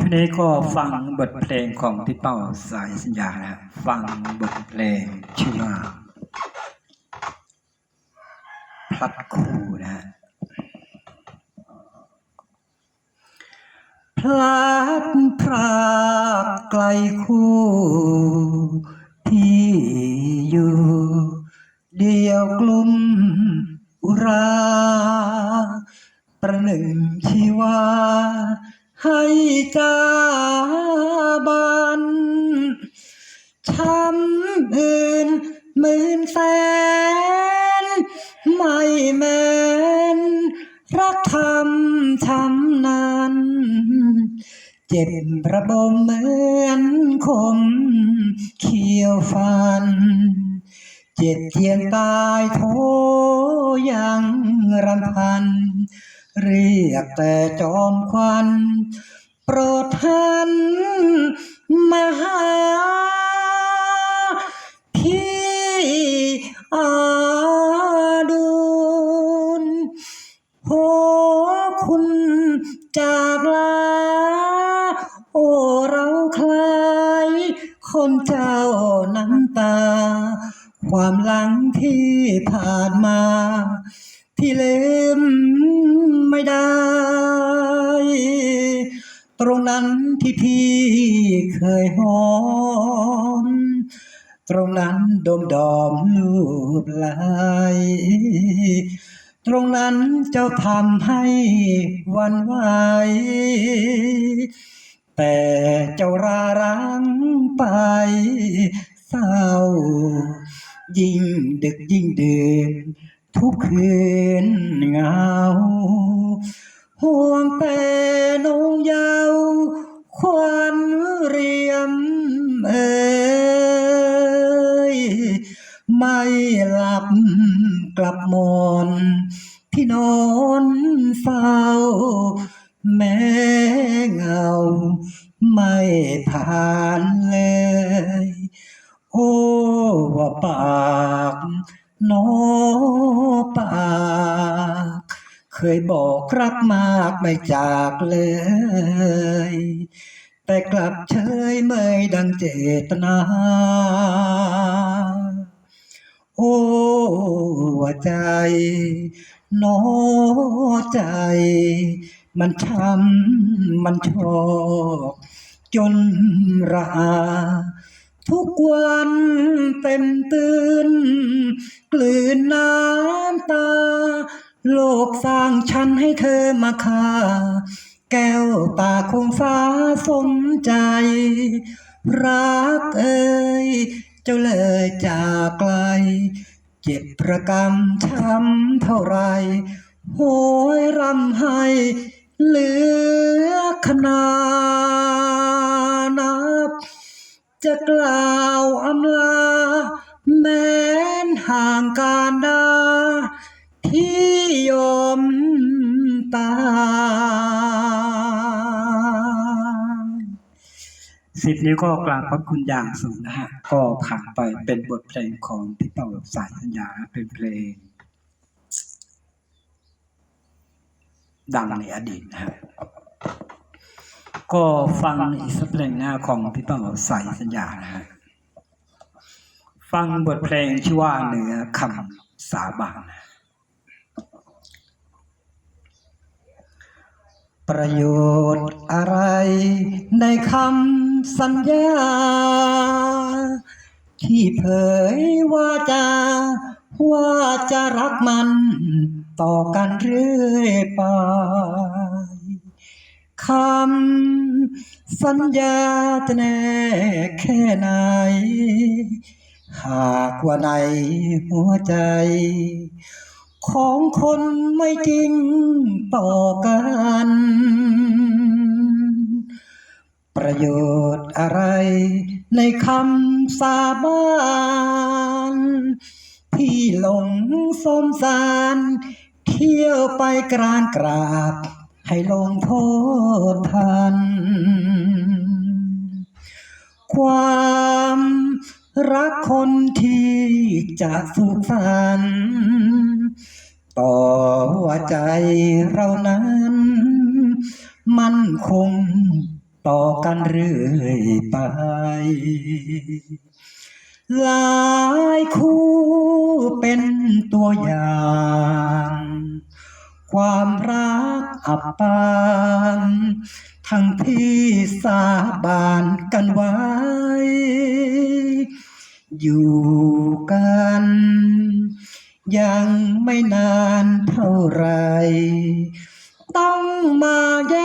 ช่วงนี้ก็ฟังบทเพลงของพี่เป้าสายสัญญานะฟังบทเพลงชื่อว่าพลัดคู่นะฮะพลัดพรากไกลคู่ ที่อยู่ เดียวกลุ่มอุรา ประหนึ่งชีวา ให้จาบันช้ำอื่นหมื่นแสน ไม่แม้น รักทำช้ำนั้น เจ็บระบมเหมือนคมเขียวฟัน เจ็บเจียนตายโทยังรำพัน เรียกแต่จอมควัน โปรดท่านมาหาพี่อาดุลโหคุณจากลา โอ้เราคลายคนเจ้าน้ำตา ความหลังที่ผ่านมาที่เลืม ไม่ได้ ตรงนั้นที่พี่เคยหอม ตรงนั้นดมดอมลูบไหลตรงนั้นเจ้าทำให้วันไหวแต่เจ้ารารังไปเศร้า ยิ่งดึกยิ่งเดื่นทุกคืนเหงา ห่วงแต่นงเยาวควันเรียมเอ่ยไม่หลับกลับมอนที่นอนเฝ้า แม้เงา ไม่ผ่านเลย โอ้ว่าปากนอปาก เคยบอกรักมากไม่จากเลย แต่กลับเฉยเมยดังเจตนา โอ้ใจหนอใจ มันช้ำมันชอกจนราทุกวันเต็มตื่นกลืนน้ำตา โลกสร้างฉันให้เธอมาค่า แก้วตาคงฟ้าสมใจ รักเอ่ยเจ้าเลยจากไกล เจ็บประกำช้ำเท่าไร โหยรำให้เหลือขนานับ จะกล่าวอำลา แม้นห่างการดา ที่ยอมตายสิบนิ้วก็กราบพระคุณอย่างสูงนะฮะ ก็ผ่านไปเป็นบทเพลงของพี่เป่าสายสัญญาเป็นเพลง ดังในอดีตนะฮะก็ฟังอีกสักเพลงหน้าของพี่เป้าสายสัญญานะฮะฟังบทเพลงชื่อว่าเหนือคำสาบาน ประโยชน์อะไรในคำสัญญา ที่เผยว่าจะว่าจะรักมันต่อกันเรื่อยไปคำสัญญาจะแน่แค่ไหน หากว่าในหัวใจ ของคนไม่จริงต่อกัน ประโยชน์อะไรในคำสาบานที่หลงสมสารเที่ยวไปกรานกราบ ให้ลงโทษทัน ความรักคนที่จะสุขสันต์ ต่อใจเรานั้น มันคงต่อกันเรื่อยไป หลายคู่เป็นตัวอย่าง ความรักอับปางทั้งที่สาบานกันไว้ อยู่กัน ยังไม่นานเท่าไร ต้องมาแย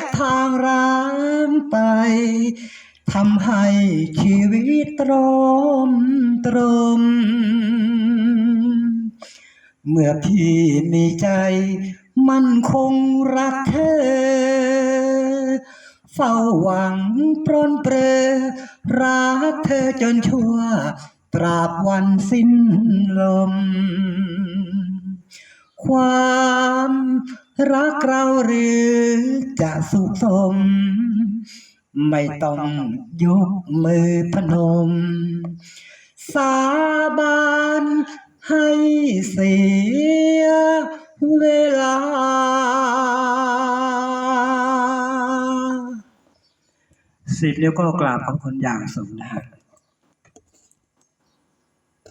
กทางร้างไปทำให้ชีวิตตรมตรม เมื่อพี่มีใจ มันคงรักเธอ เฝ้าหวังปรนเปรอรักเธอจนชั่ว ตราบวันสิ้นลม ความรักเราหรือจะสุขสม ไม่ต้องยกมือพนม สาบานให้เสียเวลา สิบนิ้วก็กราบขอบคุณอย่างสูงนะฮะ